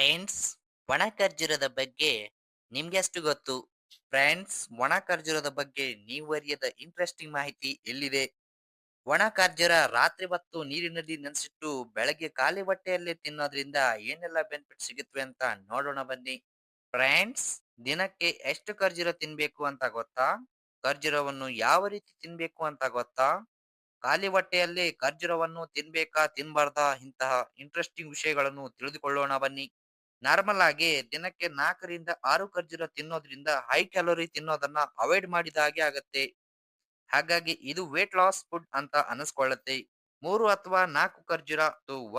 Friends, ಒಣ ಖರ್ಜೂರದ ಬಗ್ಗೆ ನಿಮ್ಗೆಷ್ಟು ಗೊತ್ತು? ಫ್ರೆಂಡ್ಸ್, ಒಣ ಖರ್ಜೂರದ ಬಗ್ಗೆ ನೀವು ಅರಿಯದ ಇಂಟ್ರೆಸ್ಟಿಂಗ್ ಮಾಹಿತಿ ಎಲ್ಲಿದೆ? ಒಣ ಖರ್ಜೂರ ರಾತ್ರಿ ಹೊತ್ತು ನೀರಿನಲ್ಲಿ ನೆನೆಸಿಟ್ಟು ಬೆಳಗ್ಗೆ ಖಾಲಿ ಬಟ್ಟೆಯಲ್ಲೇ ತಿನ್ನೋದ್ರಿಂದ ಏನೆಲ್ಲ ಬೆನಿಫಿಟ್ ಸಿಗುತ್ತವೆ ಅಂತ ನೋಡೋಣ ಬನ್ನಿ. ಫ್ರೆಂಡ್ಸ್, ದಿನಕ್ಕೆ ಎಷ್ಟು ಖರ್ಜೂರ ತಿನ್ಬೇಕು ಅಂತ ಗೊತ್ತಾ? ಖರ್ಜೂರವನ್ನು ಯಾವ ರೀತಿ ತಿನ್ಬೇಕು ಅಂತ ಗೊತ್ತಾ? ಖಾಲಿ ಹೊಟ್ಟೆಯಲ್ಲಿ ಖರ್ಜೂರವನ್ನು ತಿನ್ಬೇಕಾ, ತಿನ್ಬಾರ್ದಾ? ಇಂತಹ ಇಂಟ್ರೆಸ್ಟಿಂಗ್ ವಿಷಯಗಳನ್ನು ತಿಳಿದುಕೊಳ್ಳೋಣ ಬನ್ನಿ. ನಾರ್ಮಲ್ ಆಗಿ ದಿನಕ್ಕೆ ನಾಲ್ಕರಿಂದ ಆರು ಖರ್ಜೂರ ತಿನ್ನೋದ್ರಿಂದ ಹೈ ಕ್ಯಾಲೋರಿ ತಿನ್ನೋದನ್ನ ಅವಾಯ್ಡ್ ಮಾಡಿದ ಹಾಗೆ ಆಗತ್ತೆ. ಹಾಗಾಗಿ ಇದು ವೇಟ್ ಲಾಸ್ ಫುಡ್ ಅಂತ ಅನಿಸ್ಕೊಳ್ಳುತ್ತೆ. ಮೂರು ಅಥವಾ ನಾಲ್ಕು ಖರ್ಜೂರ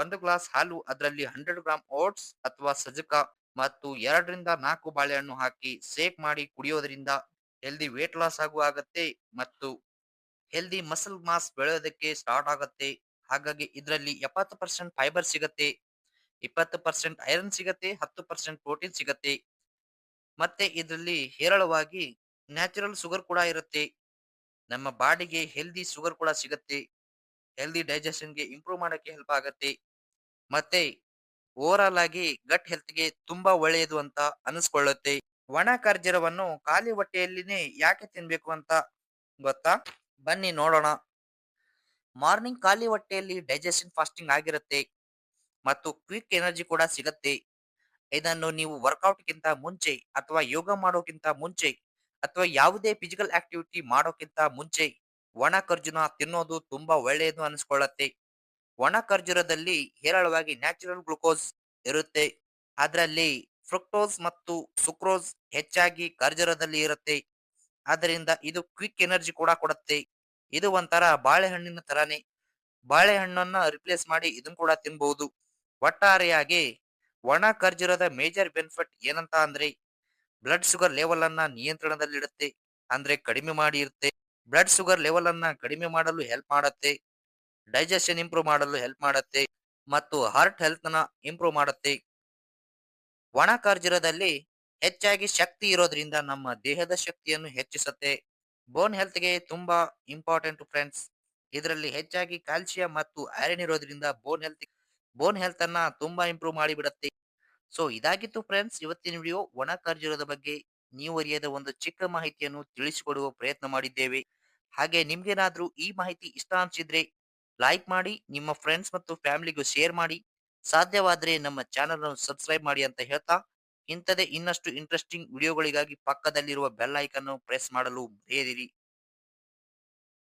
ಒಂದು ಗ್ಲಾಸ್ ಹಾಲು ಅದರಲ್ಲಿ ಹಂಡ್ರೆಡ್ ಗ್ರಾಮ್ ಓಟ್ಸ್ ಅಥವಾ ಸಜಕ ಮತ್ತು ಎರಡರಿಂದ ನಾಲ್ಕು ಬಾಳೆಹಣ್ಣು ಹಾಕಿ ಸೇಕ್ ಮಾಡಿ ಕುಡಿಯೋದ್ರಿಂದ ಹೆಲ್ದಿ ವೇಟ್ ಲಾಸ್ ಆಗು ಆಗತ್ತೆ ಮತ್ತು ಹೆಲ್ದಿ ಮಸಲ್ ಮಾಸ್ ಬೆಳೆಯೋದಕ್ಕೆ ಸ್ಟಾರ್ಟ್ ಆಗುತ್ತೆ. ಹಾಗಾಗಿ ಇದರಲ್ಲಿ ಎಪ್ಪತ್ತು ಪರ್ಸೆಂಟ್ ಫೈಬರ್ ಸಿಗತ್ತೆ. ಇಪ್ಪತ್ತು ಪರ್ಸೆಂಟ್ ಐರನ್ ಸಿಗತ್ತೆ, ಹತ್ತು ಪರ್ಸೆಂಟ್ ಪ್ರೋಟೀನ್ ಸಿಗತ್ತೆ. ಮತ್ತೆ ಇದರಲ್ಲಿ ಹೇರಳವಾಗಿ ನ್ಯಾಚುರಲ್ ಶುಗರ್ ಕೂಡ ಇರುತ್ತೆ. ನಮ್ಮ ಬಾಡಿಗೆ ಹೆಲ್ದಿ ಶುಗರ್ ಕೂಡ ಸಿಗತ್ತೆ. ಹೆಲ್ದಿ ಡೈಜೆಷನ್ಗೆ ಇಂಪ್ರೂವ್ ಮಾಡೋಕ್ಕೆ ಹೆಲ್ಪ್ ಆಗತ್ತೆ. ಮತ್ತೆ ಓವರ್ ಆಗಿ ಗಟ್ ಹೆಲ್ತ್ಗೆ ತುಂಬಾ ಒಳ್ಳೆಯದು ಅಂತ ಅನಿಸ್ಕೊಳ್ಳುತ್ತೆ. ಒಣ ಖರ್ಜೂರವನ್ನು ಖಾಲಿ ಹೊಟ್ಟೆಯಲ್ಲಿನೇ ಯಾಕೆ ತಿನ್ಬೇಕು ಅಂತ ಗೊತ್ತಾ? ಬನ್ನಿ ನೋಡೋಣ. ಮಾರ್ನಿಂಗ್ ಖಾಲಿ ಹೊಟ್ಟೆಯಲ್ಲಿ ಡೈಜೆಷನ್ ಫಾಸ್ಟಿಂಗ್ ಆಗಿರುತ್ತೆ. ಮತ್ತು ಕ್ವಿಕ್ ಎನರ್ಜಿ ಕೂಡ ಸಿಗತ್ತೆ. ಇದನ್ನು ನೀವು ವರ್ಕೌಟ್ ಗಿಂತ ಮುಂಚೆ ಅಥವಾ ಯೋಗ ಮಾಡೋಕ್ಕಿಂತ ಮುಂಚೆ ಅಥವಾ ಯಾವುದೇ ಫಿಸಿಕಲ್ ಆಕ್ಟಿವಿಟಿ ಮಾಡೋಕ್ಕಿಂತ ಮುಂಚೆ ಒಣ ಖರ್ಜುನ ತಿನ್ನೋದು ತುಂಬಾ ಒಳ್ಳೆಯದು ಅನಿಸ್ಕೊಳ್ಳುತ್ತೆ. ಒಣ ಖರ್ಜೂರದಲ್ಲಿ ಹೇರಳವಾಗಿ ನ್ಯಾಚುರಲ್ ಗ್ಲುಕೋಸ್ ಇರುತ್ತೆ. ಅದರಲ್ಲಿ ಫ್ರುಕ್ಟೋಸ್ ಮತ್ತು ಸುಕ್ರೋಸ್ ಹೆಚ್ಚಾಗಿ ಖರ್ಜೂರದಲ್ಲಿ ಇರುತ್ತೆ. ಆದ್ದರಿಂದ ಇದು ಕ್ವಿಕ್ ಎನರ್ಜಿ ಕೂಡ ಕೊಡುತ್ತೆ. ಇದು ಒಂಥರ ಬಾಳೆಹಣ್ಣಿನ ತರಾನೇ. ಬಾಳೆಹಣ್ಣನ್ನ ರಿಪ್ಲೇಸ್ ಮಾಡಿ ಇದನ್ನ ಕೂಡ ತಿನ್ಬಹುದು ಒಟ್ಟಾರೆಯಾಗಿ ಒಣ ಖರ್ಜೂರದ ಮೇಜರ್ ಬೆನಿಫಿಟ್ ಏನಂತ ಅಂದ್ರೆ ಬ್ಲಡ್ ಶುಗರ್ ಲೆವೆಲ್ ಅನ್ನ ನಿಯಂತ್ರಣದಲ್ಲಿಡುತ್ತೆ ಅಂದ್ರೆ ಕಡಿಮೆ ಮಾಡಿ ಇರುತ್ತೆ. ಬ್ಲಡ್ ಶುಗರ್ ಲೆವೆಲ್ ಅನ್ನ ಕಡಿಮೆ ಮಾಡಲು ಹೆಲ್ಪ್ ಮಾಡುತ್ತೆ ಡೈಜೆಷನ್ ಇಂಪ್ರೂವ್ ಮಾಡಲು ಹೆಲ್ಪ್ ಮಾಡುತ್ತೆ, ಮತ್ತು ಹಾರ್ಟ್ ಹೆಲ್ತ್ನ ಇಂಪ್ರೂವ್ ಮಾಡುತ್ತೆ. ಒಣ ಖರ್ಜೂರದಲ್ಲಿ ಹೆಚ್ಚಾಗಿ ಶಕ್ತಿ ಇರೋದ್ರಿಂದ ನಮ್ಮ ದೇಹದ ಶಕ್ತಿಯನ್ನು ಹೆಚ್ಚಿಸುತ್ತೆ. ಬೋನ್ ಹೆಲ್ತ್ಗೆ ತುಂಬಾ ಇಂಪಾರ್ಟೆಂಟ್ ಫ್ರೆಂಡ್ಸ್ ಇದರಲ್ಲಿ ಹೆಚ್ಚಾಗಿ ಕ್ಯಾಲ್ಸಿಯಂ ಮತ್ತು ಐರನ್ ಇರೋದ್ರಿಂದ ಬೋನ್ ಹೆಲ್ತ್ ಬೋನ್ ಹೆಲ್ತ್ ಅನ್ನ ತುಂಬಾ ಇಂಪ್ರೂವ್ ಮಾಡಿಬಿಡುತ್ತೆ. ಸೊ ಇದಾಗಿತ್ತು ಫ್ರೆಂಡ್ಸ್ ಇವತ್ತಿನ ವಿಡಿಯೋ ಒಣ ಖರ್ಜೂರದ ಬಗ್ಗೆ ನೀವು ಅರಿಯದ ಒಂದು ಚಿಕ್ಕ ಮಾಹಿತಿಯನ್ನು ತಿಳಿಸಿಕೊಡುವ ಪ್ರಯತ್ನ ಮಾಡಿದ್ದೇವೆ. ಹಾಗೆ ನಿಮ್ಗೇನಾದ್ರೂ ಈ ಮಾಹಿತಿ ಇಷ್ಟ ಅನ್ಸಿದ್ರೆ ಲೈಕ್ ಮಾಡಿ, ನಿಮ್ಮ ಫ್ರೆಂಡ್ಸ್ ಮತ್ತು ಫ್ಯಾಮಿಲಿಗೂ ಶೇರ್ ಮಾಡಿ. ಸಾಧ್ಯವಾದ್ರೆ ನಮ್ಮ ಚಾನೆಲ್ ಅನ್ನು ಸಬ್ಸ್ಕ್ರೈಬ್ ಮಾಡಿ ಅಂತ ಹೇಳ್ತಾ, ಇಂಥದೇ ಇನ್ನಷ್ಟು ಇಂಟ್ರೆಸ್ಟಿಂಗ್ ವಿಡಿಯೋಗಳಿಗಾಗಿ ಪಕ್ಕದಲ್ಲಿರುವ ಬೆಲ್ ಐಕನ್ ಪ್ರೆಸ್ ಮಾಡಲು ಮರೆಯದಿರಿ